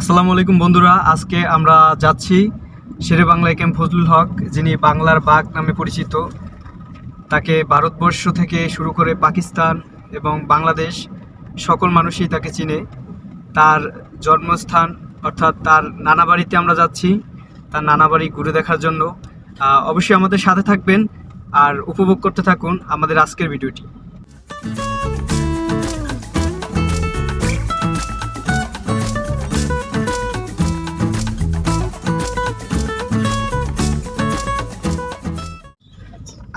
আসসালামু আলাইকুম বন্ধুরা, আজকে আমরা যাচ্ছি শেরে বাংলা এম ফজলুল হক, যিনি বাংলার বাঘ নামে পরিচিত। তাকে ভারতবর্ষ থেকে শুরু করে পাকিস্তান এবং বাংলাদেশ, সকল মানুষই তাকে চিনে। তার জন্মস্থান, অর্থাৎ তার নানা বাড়িতে আমরা যাচ্ছি, তার নানা বাড়ি ঘুরে দেখার জন্য। অবশ্যই আমাদের সাথে থাকবেন আর উপভোগ করতে থাকুন আমাদের আজকের ভিডিওটি।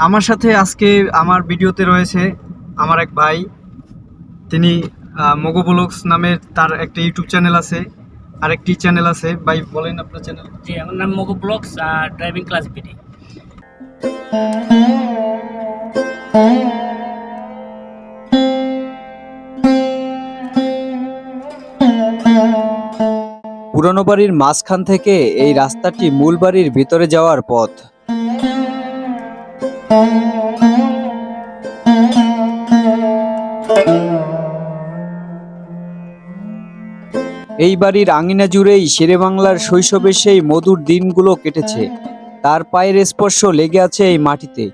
আমার সাথে আজকে আমার ভিডিওতে রয়েছে আমার এক ভাই। তিনি মগো ব্লগস নামের তার একটা ইউটিউব চ্যানেল আছে আরেকটি চ্যানেল আছে। ভাই বলেন আপনার চ্যানেল। জি আমার নাম মগু ব্লগস আর ড্রাইভিং ক্লাস বিডি পুরনো বাড়ির মাঝখান থেকে এই রাস্তাটি মূল বাড়ির ভিতরে যাওয়ার পথ। এই বাড়ির আঙিনা জুড়েই শেরে বাংলার শৈশবে সেই মধুর দিনগুলো কেটেছে। তার পায়ের স্পর্শ লেগে আছে এই মাটিতে।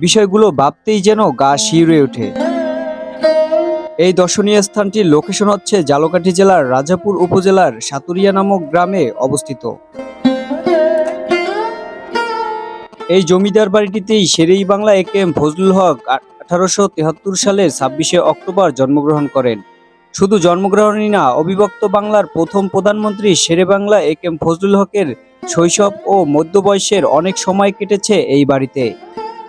বিষয়গুলো ভাবতেই যেন গা শিউরে ওঠে। এই দর্শনীয় স্থানটির লোকেশন হচ্ছে জালকাঠি জেলার রাজাপুর উপজেলার সাতুরিয়া নামক গ্রামে অবস্থিত। এই জমিদার বাড়িটিতেই Shere Bangla A K M Fazlul Huq আঠারোশো তেহাত্তর সালের ছাব্বিশে অক্টোবর জন্মগ্রহণ করেন। শুধু জন্মগ্রহণই না, অবিভক্ত বাংলার প্রথম প্রধানমন্ত্রী Shere Bangla A K M Fazlul হকের শৈশব ও মধ্য বয়সের অনেক সময় কেটেছে এই বাড়িতে।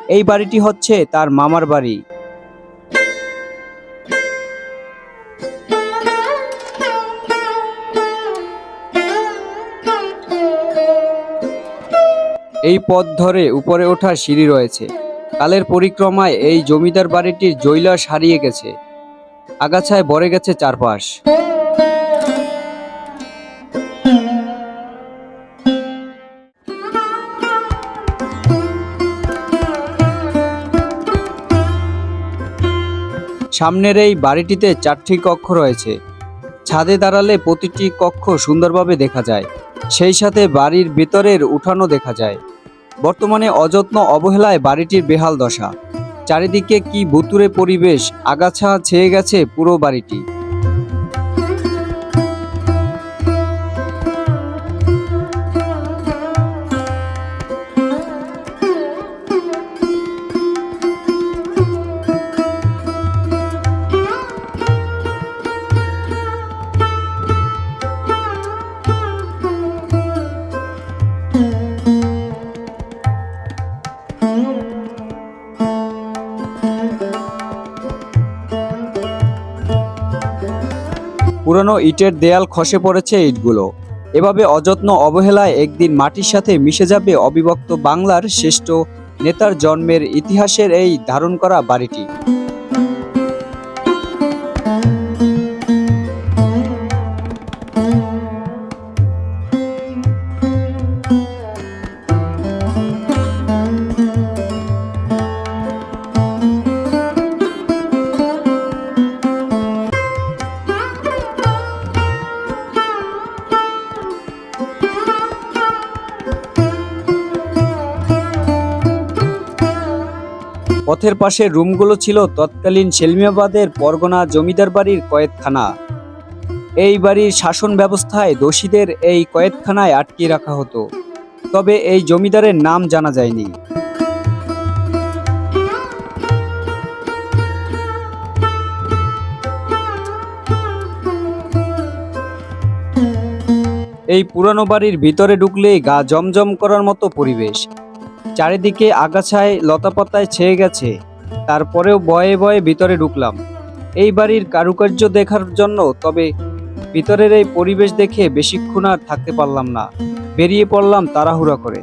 এই বাড়িটি হচ্ছে তার মামার বাড়ি। এই পথ ধরে উপরে ওঠার সিঁড়ি রয়েছে। কালের পরিক্রমায় এই জমিদার বাড়িটির জৈলাস হারিয়ে গেছে। আগাছায় ভরে গেছে চারপাশ। সামনের এই বাড়িটিতে চারটি কক্ষ রয়েছে। ছাদে দাঁড়ালে প্রতিটি কক্ষ সুন্দরভাবে দেখা যায়। সেই সাথে বাড়ির ভেতরের উঠানো দেখা যায়। বর্তমানে অযত্ন অবহেলায় বাড়িটির বেহাল দশা। চারিদিকে কি বুতুরে পরিবেশ, আগাছা ছেয়ে গেছে পুরো বাড়িটি। পুরনো ইটের দেয়াল খসে পড়েছে ইটগুলো। এভাবে অযত্ন অবহেলায় একদিন মাটির সাথে মিশে যাবে অবিভক্ত বাংলার শ্রেষ্ঠ নেতার জন্মের ইতিহাসের এই ধারণ করা বাড়িটি। পথের পাশে রুমগুলো ছিল তৎকালীন সেলমিয়াবাদের পরগনা জমিদার বাড়ির কয়েদখানা এই বাড়ির শাসন ব্যবস্থায় দোষীদের এই কয়েদখানায় আটকে রাখা হতো। তবে এই জমিদারের নাম জানা যায়নি। এই পুরানো বাড়ির ভিতরে ঢুকলেই গা জমজম করার মতো পরিবেশ। চারিদিকে আগাছায় লতাপাতায় ছেয়ে গেছে। তারপরেও বয়ে বয়ে ভিতরে ঢুকলাম। এই বাড়ির কারুকার্য দেখার জন্য তবে ভিতরের এই পরিবেশ দেখে বেশিক্ষণ আর থাকতে পারলাম না। বেরিয়ে পড়লাম তাড়াহুড়া করে।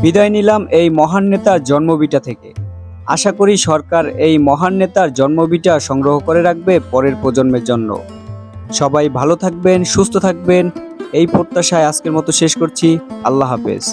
বিদায় নিলাম এই মহান নেতার জন্মবিটা থেকে। আশা করি সরকার এই মহান নেতার জন্মবিটা সংগ্রহ করে রাখবে পরের প্রজন্মের জন্য। সবাই ভালো থাকবেন সুস্থ থাকবেন। এই প্রত্যাশায় আজকের মতো শেষ করছি। আল্লাহ হাফেজ।